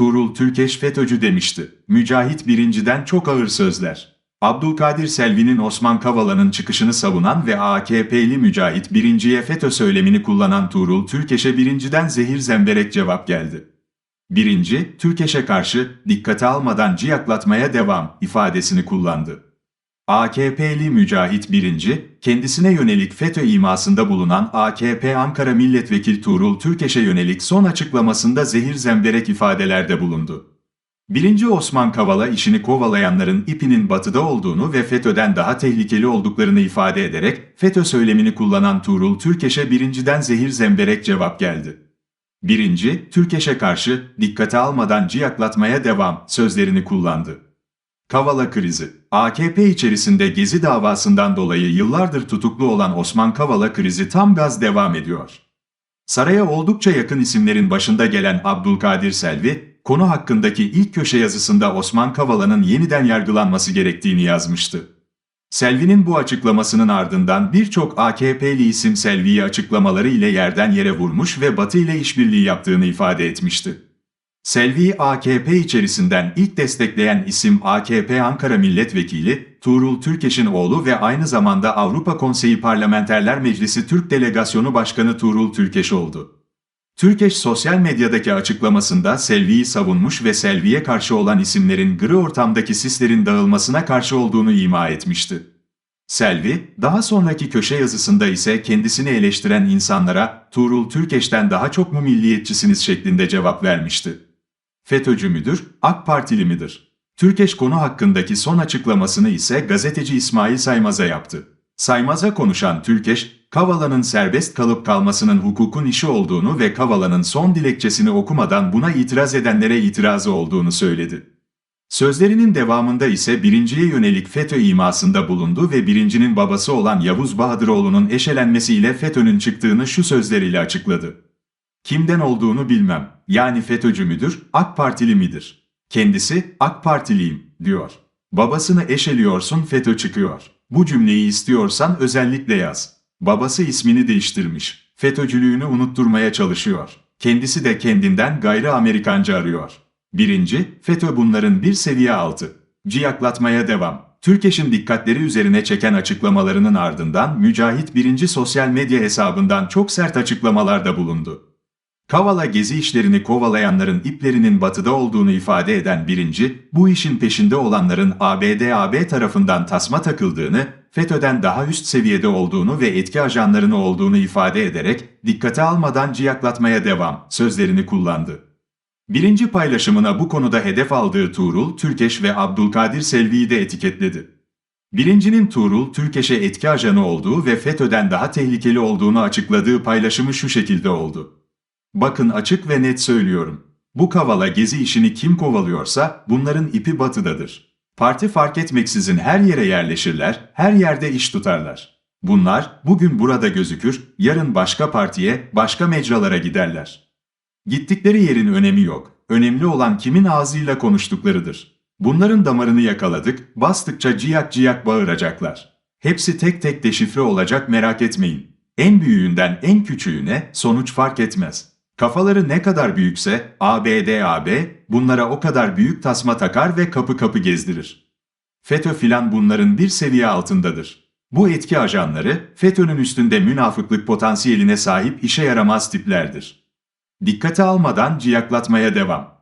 Tuğrul Türkeş FETÖ'cü demişti. Mücahit Birinci'den çok ağır sözler. Abdülkadir Selvi'nin Osman Kavala'nın çıkışını savunan ve AKP'li Mücahit Birinci'ye FETÖ söylemini kullanan Tuğrul Türkeş'e Birinci'den zehir zemberek cevap geldi. Birinci, Türkeş'e karşı dikkate almadan ciyaklatmaya devam ifadesini kullandı. AKP'li Mücahit Birinci, kendisine yönelik FETÖ imasında bulunan AKP Ankara Milletvekili Tuğrul Türkeş'e yönelik son açıklamasında zehir zemberek ifadelerde bulundu. Birinci Osman Kavala işini kovalayanların ipinin batıda olduğunu ve FETÖ'den daha tehlikeli olduklarını ifade ederek FETÖ söylemini kullanan Tuğrul Türkeş'e birinciden zehir zemberek cevap geldi. Birinci, Türkeş'e karşı dikkate almadan ciyaklatmaya devam sözlerini kullandı. Kavala krizi. AKP içerisinde Gezi davasından dolayı yıllardır tutuklu olan Osman Kavala krizi tam gaz devam ediyor. Saraya oldukça yakın isimlerin başında gelen Abdülkadir Selvi, konu hakkındaki ilk köşe yazısında Osman Kavala'nın yeniden yargılanması gerektiğini yazmıştı. Selvi'nin bu açıklamasının ardından birçok AKP'li isim Selvi'yi açıklamaları ile yerden yere vurmuş ve Batı ile işbirliği yaptığını ifade etmişti. Selvi'yi AKP içerisinden ilk destekleyen isim AKP Ankara Milletvekili Tuğrul Türkeş'in oğlu ve aynı zamanda Avrupa Konseyi Parlamenterler Meclisi Türk Delegasyonu Başkanı Tuğrul Türkeş oldu. Türkeş sosyal medyadaki açıklamasında Selvi'yi savunmuş ve Selvi'ye karşı olan isimlerin gri ortamdaki sislerin dağılmasına karşı olduğunu ima etmişti. Selvi, daha sonraki köşe yazısında ise kendisini eleştiren insanlara Tuğrul Türkeş'ten daha çok mu milliyetçisiniz şeklinde cevap vermişti. FETÖ'cü müdür, AK Partili midir? Türkeş konu hakkındaki son açıklamasını ise gazeteci İsmail Saymaz'a yaptı. Saymaz'a konuşan Türkeş, Kavala'nın serbest kalıp kalmasının hukukun işi olduğunu ve Kavala'nın son dilekçesini okumadan buna itiraz edenlere itirazı olduğunu söyledi. Sözlerinin devamında ise birinciye yönelik FETÖ imasında bulundu ve birincinin babası olan Yavuz Bahadıroğlu'nun eşelenmesiyle FETÖ'nün çıktığını şu sözleriyle açıkladı. Kimden olduğunu bilmem, yani FETÖ'cü müdür, AK Partili midir? Kendisi, AK Partiliyim, diyor. Babasını eşeliyorsun FETÖ çıkıyor. Bu cümleyi istiyorsan özellikle yaz. Babası ismini değiştirmiş. FETÖ'cülüğünü unutturmaya çalışıyor. Kendisi de kendinden gayri Amerikanca arıyor. Birinci, FETÖ bunların bir seviye altı. Ciyaklatmaya devam. Türkeş'in dikkatleri üzerine çeken açıklamalarının ardından Mücahit birinci sosyal medya hesabından çok sert açıklamalarda bulundu. Kavala gezi işlerini kovalayanların iplerinin batıda olduğunu ifade eden birinci, bu işin peşinde olanların ABD-AB tarafından tasma takıldığını, FETÖ'den daha üst seviyede olduğunu ve etki ajanlarını olduğunu ifade ederek dikkate almadan ciyaklatmaya devam sözlerini kullandı. Birinci paylaşımına bu konuda hedef aldığı Tuğrul, Türkeş ve Abdülkadir Selvi'yi de etiketledi. Birincinin Tuğrul, Türkeş'e etki ajanı olduğu ve FETÖ'den daha tehlikeli olduğunu açıkladığı paylaşımı şu şekilde oldu. Bakın açık ve net söylüyorum. Bu kavala gezi işini kim kovalıyorsa bunların ipi batıdadır. Parti fark etmeksizin her yere yerleşirler, her yerde iş tutarlar. Bunlar bugün burada gözükür, yarın başka partiye, başka mecralara giderler. Gittikleri yerin önemi yok. Önemli olan kimin ağzıyla konuştuklarıdır. Bunların damarını yakaladık, bastıkça ciyak ciyak bağıracaklar. Hepsi tek tek deşifre olacak merak etmeyin. En büyüğünden en küçüğüne sonuç fark etmez. Kafaları ne kadar büyükse ABD-AB bunlara o kadar büyük tasma takar ve kapı kapı gezdirir. FETÖ filan bunların bir seviye altındadır. Bu etki ajanları FETÖ'nün üstünde münafıklık potansiyeline sahip işe yaramaz tiplerdir. Dikkate almadan ciyaklatmaya devam.